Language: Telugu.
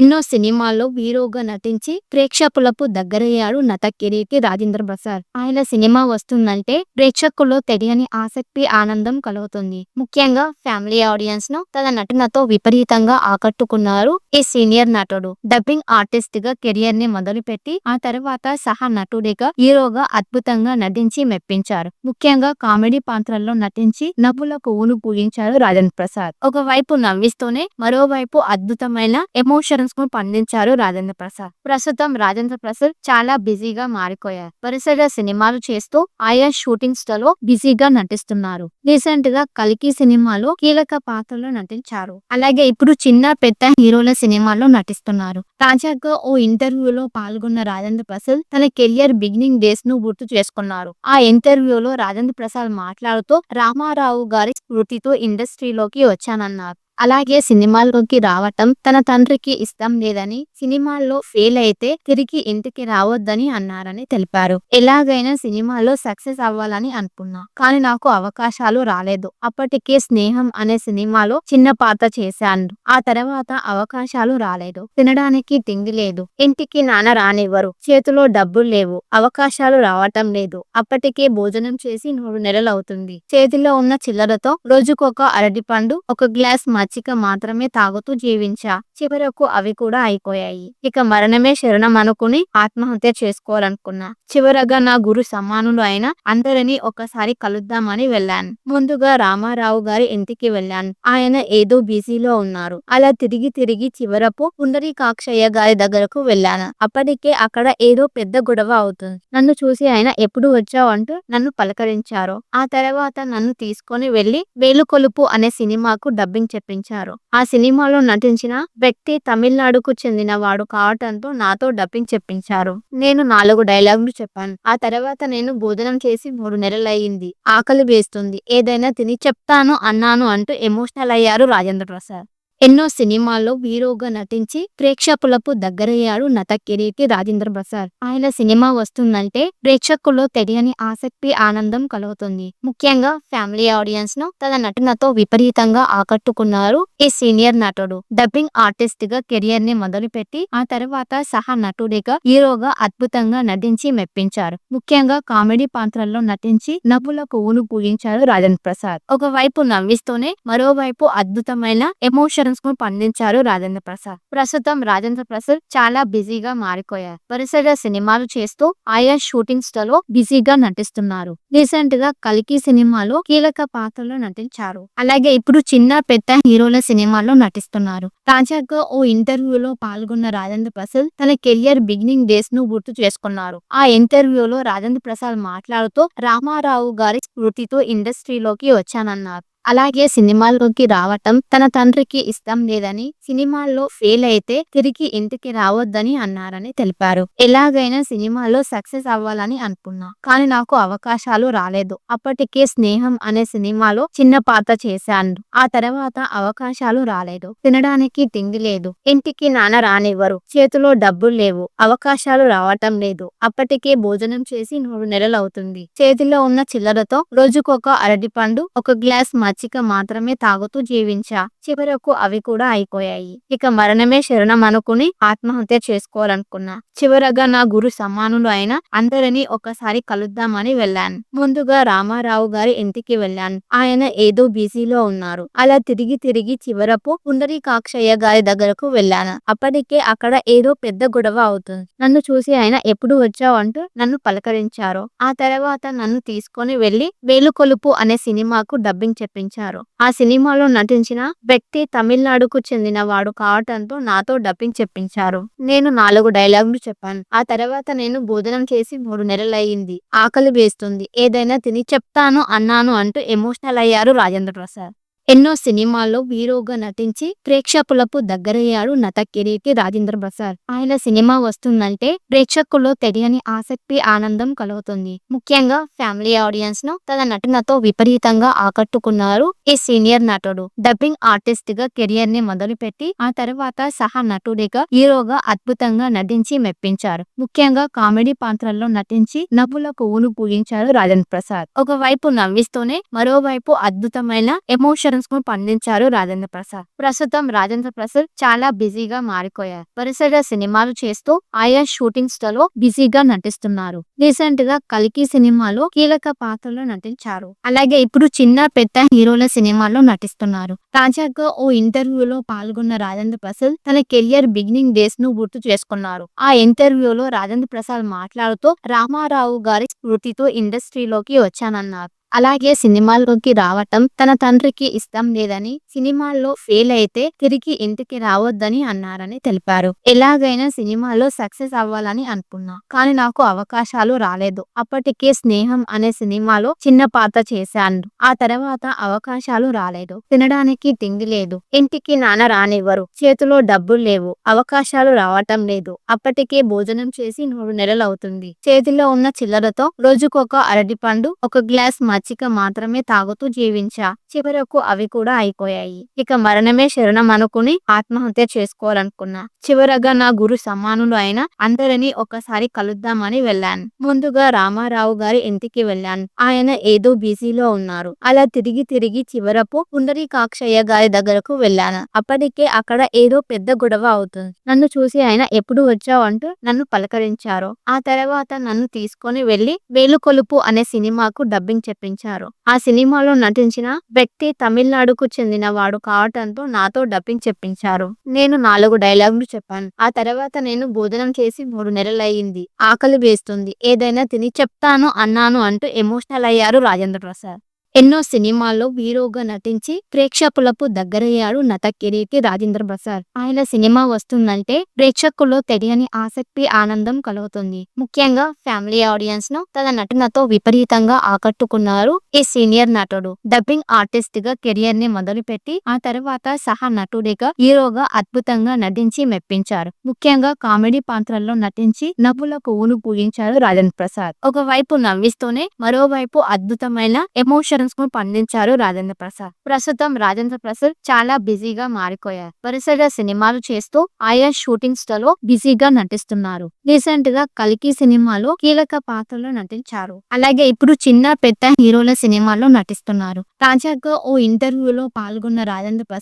ఎన్నో సినిమాల్లో హీరోగా నటించి ప్రేక్షకులకు దగ్గరయ్యాడు నట కిరీటి రాజేంద్ర ప్రసాద్. ఆయన సినిమా వస్తుందంటే ప్రేక్షకుల్లో తెలియని ఆసక్తి ఆనందం కలుగుతుంది. ముఖ్యంగా ఫ్యామిలీ ఆడియన్స్ను తన నటనతో విపరీతంగా ఆకట్టుకున్నారు ఈ సీనియర్ నటుడు. డబ్బింగ్ ఆర్టిస్ట్గా కెరియర్ని మొదలుపెట్టి ఆ తర్వాత సహా నటుడిగా హీరోగా అద్భుతంగా నటించి మెప్పించారు. ముఖ్యంగా కామెడీ పాత్రల్లో నటించి నవ్వులకు ఊను పూజించారు రాజేంద్ర ప్రసాద్. ఒకవైపు నవ్విస్తూనే మరోవైపు అద్భుతమైన ఎమోషన్ ను పండించారు రాజేంద్ర ప్రసాద్. ప్రస్తుతం రాజేంద్ర ప్రసాద్ చాలా బిజీగా మారిపోయారు. వరుసగా సినిమాలు చేస్తూ ఆయా షూటింగ్స్లలో బిజీగా నటిస్తున్నారు. రీసెంట్గా కల్కి సినిమాలో కీలక పాత్రలో నటించారు. అలాగే ఇప్పుడు చిన్న పెద్ద హీరోల సినిమాల్లో నటిస్తున్నారు. తాజాగా ఓ ఇంటర్వ్యూలో పాల్గొన్న రాజేంద్ర ప్రసాద్ తన కెరియర్ బిగినింగ్ డేస్ను గుర్తు చేసుకున్నారు. ఆ ఇంటర్వ్యూలో రాజేంద్ర ప్రసాద్ మాట్లాడుతూ రామారావు గారి స్మృతితో ఇండస్ట్రీలోకి వచ్చానన్నారు. అలాగే సినిమాల్లోకి రావటం తన తండ్రికి ఇష్టం లేదని సినిమాల్లో ఫెయిల్ అయితే తిరిగి ఇంటికి రావద్దని అన్నారని తెలిపారు. ఎలాగైనా సినిమాలో సక్సెస్ అవ్వాలని అనుకున్నా కానీ నాకు అవకాశాలు రాలేదు. అప్పటికే స్నేహం అనే సినిమాలో చిన్న పాత్ర చేశాను. ఆ తర్వాత అవకాశాలు రాలేదు. తినడానికి తిండి లేదు. ఇంటికి నాన్న రానివ్వరు. చేతిలో డబ్బులు లేవు. అవకాశాలు రావటం లేదు. అప్పటికే భోజనం చేసి మూడు నెలలు అవుతుంది చేతిలో ఉన్న చిల్లరతో రోజుకొక అరటిపండు ఒక గ్లాస్ పచ్చిక మాత్రమే తాగుతూ జీవించా. చివరకు అవి కూడా అయిపోయాయి. ఇక మరణమే శరణం అనుకుని ఆత్మహత్య చేసుకోవాలనుకున్నా. చివరగా నా గురు సమానులు అయిన అందరినీ ఒకసారి కలుద్దామని వెళ్ళాను. ముందుగా రామారావు గారి ఇంటికి వెళ్ళాను. ఆయన ఏదో బిజీలో ఉన్నారు. అలా తిరిగి తిరిగి చివరకు పుండరీకాక్షయ్య గారి దగ్గరకు వెళ్ళాను. అప్పటికే అక్కడ ఏదో పెద్ద గొడవ అవుతుంది. నన్ను చూసి ఆయన ఎప్పుడు వచ్చావు అంటూ నన్ను పలకరించారు. ఆ తర్వాత నన్ను తీసుకొని వెళ్ళి వేలుకొలుపు అనే సినిమాకు డబ్బింగ్ నటించారు. ఆ సినిమాలో నటించిన వ్యక్తి తమిళనాడుకు చెందిన వాడు కావటంతో నాతో డబ్బింగ్ చెప్పించారు. నేను నాలుగు డైలాగులు చెప్పాను. ఆ తర్వాత నేను భోజనం చేసి మూడు నెలలయ్యింది. ఆకలి వేస్తుంది. ఏదైనా తిని చెప్తాను అన్నాను అంటూ ఎమోషనల్ అయ్యారు రాజేంద్ర ప్రసాద్. ఎన్నో సినిమాల్లో హీరోగా నటించి ప్రేక్షకులకు దగ్గరయ్యాడు నట కిరీటి రాజేంద్ర ప్రసాద్. ఆయన సినిమా వస్తుందంటే ప్రేక్షకుల్లో తెలియని ఆసక్తి ఆనందం కలుగుతుంది. ముఖ్యంగా ఫ్యామిలీ ఆడియన్స్ను తన నటనతో విపరీతంగా ఆకట్టుకున్నారు ఈ సీనియర్ నటుడు. డబ్బింగ్ ఆర్టిస్ట్గా కెరియర్ని మొదలుపెట్టి ఆ తర్వాత సహా నటుడిగా హీరోగా అద్భుతంగా నటించి మెప్పించారు. ముఖ్యంగా కామెడీ పాత్రల్లో నటించి నవ్వులకు ఊను పూజించారు రాజేంద్ర ప్రసాద్. ఒకవైపు నవ్విస్తూనే మరోవైపు అద్భుతమైన ఎమోషన్ ఎమోషన్స్ను పండించారు రాజేంద్ర ప్రసాద్. ప్రస్తుతం రాజేంద్ర ప్రసాద్ చాలా బిజీగా మారిపోయారు. వరుసగా సినిమాలు చేస్తూ ఆయా షూటింగ్స్లలో బిజీగా నటిస్తున్నారు. రీసెంట్గా కల్కి సినిమాలో కీలక పాత్రలో నటించారు. అలాగే ఇప్పుడు చిన్న పెద్ద హీరోల సినిమాల్లో నటిస్తున్నారు. తాజాగా ఓ ఇంటర్వ్యూలో పాల్గొన్న రాజేంద్ర ప్రసాద్ తన కెరియర్ బిగినింగ్ డేస్ను గుర్తు చేసుకున్నారు. ఆ ఇంటర్వ్యూలో రాజేంద్ర ప్రసాద్ మాట్లాడుతూ రామారావు గారి స్మృతితో ఇండస్ట్రీలోకి వచ్చానన్నారు. అలాగే సినిమాల్లోకి రావటం తన తండ్రికి ఇష్టం లేదని సినిమాల్లో ఫెయిల్ అయితే తిరిగి ఇంటికి రావద్దని అన్నారని తెలిపారు. ఎలాగైనా సినిమాలో సక్సెస్ అవ్వాలని అనుకున్నా కానీ నాకు అవకాశాలు రాలేదు. అప్పటికే స్నేహం అనే సినిమాలో చిన్న పాత్ర చేశాను. ఆ తర్వాత అవకాశాలు రాలేదు. తినడానికి తిండి లేదు. ఇంటికి నాన్న రానివ్వరు. చేతిలో డబ్బులు లేవు. అవకాశాలు రావటం లేదు. అప్పటికే భోజనం చేసి మూడు నెలలు అవుతుంది చేతిలో ఉన్న చిల్లరతో రోజుకొక అరటిపండు ఒక గ్లాస్ పచ్చిక మాత్రమే తాగుతూ జీవించా. చివరకు అవి కూడా అయిపోయాయి. ఇక మరణమే శరణం అనుకుని ఆత్మహత్య చేసుకోవాలనుకున్నా. చివరగా నా గురు సమానులు అయిన అందరినీ ఒకసారి కలుద్దామని వెళ్ళాను. ముందుగా రామారావు గారి ఇంటికి వెళ్ళాను. ఆయన ఏదో బిజీలో ఉన్నారు. అలా తిరిగి తిరిగి చివరకు పుండరీకాక్షయ్య గారి దగ్గరకు వెళ్ళాను. అప్పటికే అక్కడ ఏదో పెద్ద గొడవ అవుతుంది. నన్ను చూసి ఆయన ఎప్పుడు వచ్చావు అంటూ నన్ను పలకరించారు. ఆ తర్వాత నన్ను తీసుకొని వెళ్ళి వేలుకొలుపు అనే సినిమాకు డబ్బింగ్ చెప్పించారు ఆ సినిమాలో నటించిన వ్యక్తి తమిళనాడుకు చెందిన వాడు కావటంతో నాతో డబ్బింగ్ చెప్పించారు. నేను నాలుగు డైలాగులు చెప్పాను. ఆ తర్వాత నేను భోజనం చేసి మూడు నెలలయ్యింది. ఆకలి వేస్తుంది. ఏదైనా తిని చెప్తాను అన్నాను అంటూ ఎమోషనల్ అయ్యారు రాజేంద్ర ప్రసాద్. ఎన్నో సినిమాల్లో హీరోగా నటించి ప్రేక్షకులకు దగ్గరయ్యాడు నత కిరీటి రాజేంద్ర ప్రసాద్. ఆయన సినిమా వస్తుందంటే ప్రేక్షకుల్లో తెలియని ఆసక్తి ఆనందం కలుగుతుంది. ముఖ్యంగా ఫ్యామిలీ ఆడియన్స్ను తన నటనతో విపరీతంగా ఆకట్టుకున్నారు ఈ సీనియర్ నటుడు. డబ్బింగ్ ఆర్టిస్ట్గా కెరియర్ని మొదలుపెట్టి ఆ తర్వాత సహా నటుడిగా హీరోగా అద్భుతంగా నటించి మెప్పించారు. ముఖ్యంగా కామెడీ పాత్రల్లో నటించి నవ్వులకు ఊను పూజించారు రాజేంద్ర ప్రసాద్. ఒకవైపు నవ్విస్తూనే మరోవైపు అద్భుతమైన ఎమోషన్ ఎమోషన్స్ను పండించారు రాజేంద్ర ప్రసాద్. ప్రస్తుతం రాజేంద్ర ప్రసాద్ చాలా బిజీగా మారిపోయారు. వరుసగా సినిమాలు చేస్తూ ఆయా షూటింగ్స్లలో బిజీగా నటిస్తున్నారు. రీసెంట్గా కల్కి సినిమాలో కీలక పాత్రలో నటించారు. అలాగే ఇప్పుడు చిన్న పెద్ద హీరోల సినిమాల్లో నటిస్తున్నారు. తాజాగా ఓ ఇంటర్వ్యూలో పాల్గొన్న రాజేంద్ర ప్రసాద్ తన కెరియర్ బిగినింగ్ డేస్ను గుర్తు చేసుకున్నారు. ఆ ఇంటర్వ్యూలో రాజేంద్ర ప్రసాద్ మాట్లాడుతూ రామారావు గారి స్మృతితో ఇండస్ట్రీలోకి వచ్చానన్నారు. అలాగే సినిమాల్లోకి రావటం తన తండ్రికి ఇష్టం లేదని సినిమాల్లో ఫెయిల్ అయితే తిరిగి ఇంటికి రావద్దని అన్నారని తెలిపారు. ఎలాగైనా సినిమాలో సక్సెస్ అవ్వాలని అనుకున్నా కానీ నాకు అవకాశాలు రాలేదు. అప్పటికే స్నేహం అనే సినిమాలో చిన్న పాత్ర చేశాను. ఆ తర్వాత అవకాశాలు రాలేదు. తినడానికి తిండి లేదు. ఇంటికి నాన్న రానివ్వరు. చేతిలో డబ్బులు లేవు. అవకాశాలు రావటం లేదు. అప్పటికే భోజనం చేసి మూడు నెలలు అవుతుంది చేతిలో ఉన్న చిల్లరతో రోజుకొక అరటిపండు ఒక గ్లాస్ మచ్చిక మాత్రమే తాగుతూ జీవించా. చివరకు అవి కూడా అయిపోయాయి. ఇక మరణమే శరణం అనుకుని ఆత్మహత్య చేసుకోవాలనుకున్నా. చివరగా నా గురు సమానులు అయిన అందరినీ ఒకసారి కలుద్దామని వెళ్ళాను. ముందుగా రామారావు గారి ఇంటికి వెళ్ళాను. ఆయన ఏదో బిజీలో ఉన్నారు. అలా తిరిగి తిరిగి చివరకు పుండరీకాక్షయ్య గారి దగ్గరకు వెళ్ళాను. అప్పటికే అక్కడ ఏదో పెద్ద గొడవ అవుతుంది. నన్ను చూసి ఆయన ఎప్పుడు వచ్చావు అంటూ నన్ను పలకరించారు. ఆ తర్వాత నన్ను తీసుకొని వెళ్ళి వేలుకొలుపు అనే సినిమాకు డబ్బింగ్ చెప్పించారు ఆ సినిమాలో నటించిన వ్యక్తి తమిళనాడుకు చెందిన వాడు కావటంతో నాతో డబ్బింగ్ చెప్పించారు. నేను నాలుగు డైలాగులు చెప్పాను. ఆ తర్వాత నేను భోజనం చేసి మూడు నెలలయ్యింది. ఆకలి వేస్తుంది. ఏదైనా తిని చెప్తాను అన్నాను అంటూ ఎమోషనల్ అయ్యారు రాజేంద్ర ప్రసాద్. ఎన్నో సినిమాల్లో హీరోగా నటించి ప్రేక్షకులకు దగ్గరయ్యాడు నట కిరీటి రాజేంద్ర ప్రసాద్. ఆయన సినిమా వస్తుందంటే ప్రేక్షకుల్లో తెలియని ఆసక్తి ఆనందం కలుగుతుంది. ముఖ్యంగా ఫ్యామిలీ ఆడియన్స్ను తన నటనతో విపరీతంగా ఆకట్టుకున్నారు ఈ సీనియర్ నటుడు. డబ్బింగ్ ఆర్టిస్ట్గా కెరియర్ని మొదలుపెట్టి ఆ తర్వాత సహా నటుడిగా హీరోగా అద్భుతంగా నటించి మెప్పించారు. ముఖ్యంగా కామెడీ పాత్రల్లో నటించి నవ్వుల పువ్వును పూజించారు రాజేంద్ర ప్రసాద్. ఒకవైపు నవ్విస్తూనే మరోవైపు అద్భుతమైన ఎమోషన్ ఎమోషన్స్ను పండించారు రాజేంద్ర ప్రసాద్. ప్రస్తుతం రాజేంద్ర ప్రసాద్ చాలా బిజీగా మారిపోయారు. వరుసగా సినిమాలు చేస్తూ ఆయా షూటింగ్స్లలో బిజీగా నటిస్తున్నారు. రీసెంట్గా కల్కి సినిమాలో కీలక పాత్రలో నటించారు. అలాగే ఇప్పుడు చిన్న పెద్ద హీరోల సినిమాల్లో నటిస్తున్నారు. తాజాగా ఓ ఇంటర్వ్యూలో పాల్గొన్న రాజేంద్ర ప్రసాద్